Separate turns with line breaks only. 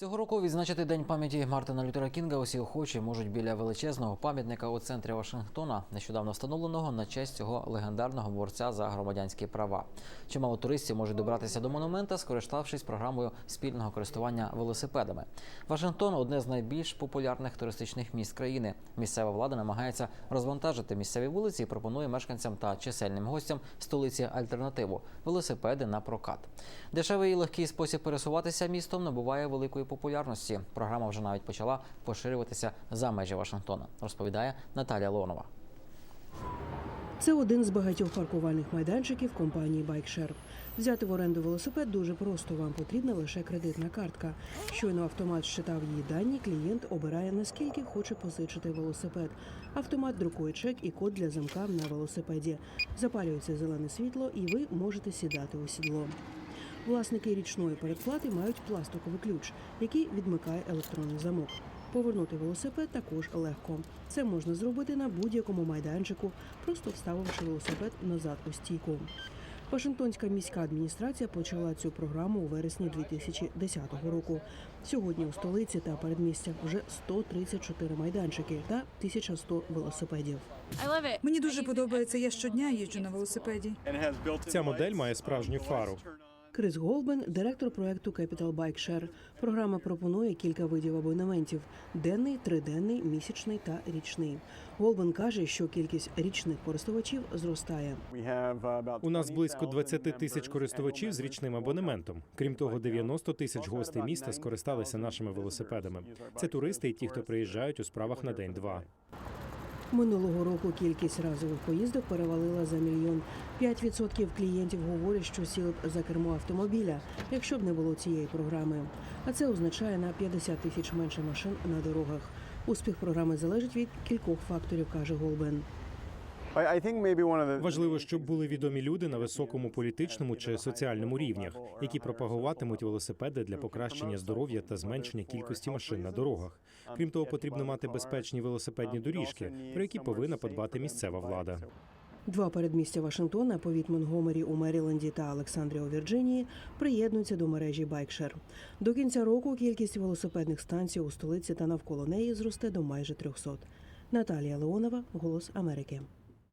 Цього року відзначити день пам'яті Мартина Лютера Кінга усі охочі можуть біля величезного пам'ятника у центрі Вашингтона, нещодавно встановленого на честь цього легендарного борця за громадянські права. Чимало туристів можуть добратися до монумента, скориставшись програмою спільного користування велосипедами. Вашингтон одне з найбільш популярних туристичних міст країни. Місцева влада намагається розвантажити місцеві вулиці і пропонує мешканцям та чисельним гостям столиці альтернативу велосипеди на прокат. Дешевий і легкий спосіб пересуватися містом набуває великої популярності. Програма вже навіть почала поширюватися за межі Вашингтона, розповідає Наталія Леонова.
Це один з багатьох паркувальних майданчиків компанії BikeShare. Взяти в оренду велосипед дуже просто. Вам потрібна лише кредитна картка. Щойно автомат щитав її дані, клієнт обирає наскільки хоче позичити велосипед. Автомат друкує чек і код для замка на велосипеді. Запалюється зелене світло, і ви можете сідати у сідло. Власники річної передплати мають пластиковий ключ, який відмикає електронний замок. Повернути велосипед також легко. Це можна зробити на будь-якому майданчику, просто вставивши велосипед назад у стійку. Вашингтонська міська адміністрація почала цю програму у вересні 2010 року. Сьогодні у столиці та передмістях вже 134 майданчики та 1100 велосипедів.
Мені дуже подобається. Я щодня їжджу на велосипеді.
Ця модель має справжню фару.
Крис Голбен, директор проекту Capital Bike Share. Програма пропонує кілька видів абонементів: денний, триденний, місячний та річний. Голбен каже, що кількість річних користувачів зростає.
У нас близько 20 тисяч користувачів з річним абонементом. Крім того, 90 тисяч гостей міста скористалися нашими велосипедами. Це туристи і ті, хто приїжджають у справах на день-два.
Минулого року кількість разових поїздок перевалила за мільйон. 5% клієнтів говорять, що сіли б за кермо автомобіля, якщо б не було цієї програми. А це означає на 50 тисяч менше машин на дорогах. Успіх програми залежить від кількох факторів, каже Голбен.
Важливо, щоб були відомі люди на високому політичному чи соціальному рівнях, які пропагуватимуть велосипеди для покращення здоров'я та зменшення кількості машин на дорогах. Крім того, потрібно мати безпечні велосипедні доріжки, про які повинна подбати місцева влада.
Два передмістя Вашингтона, повіт Монгомері у Меріленді та Олександрія у Вірджинії, приєднуються до мережі Байкшер. До кінця року кількість велосипедних станцій у столиці та навколо неї зросте до майже 300. Наталія Леонова, Голос Америки.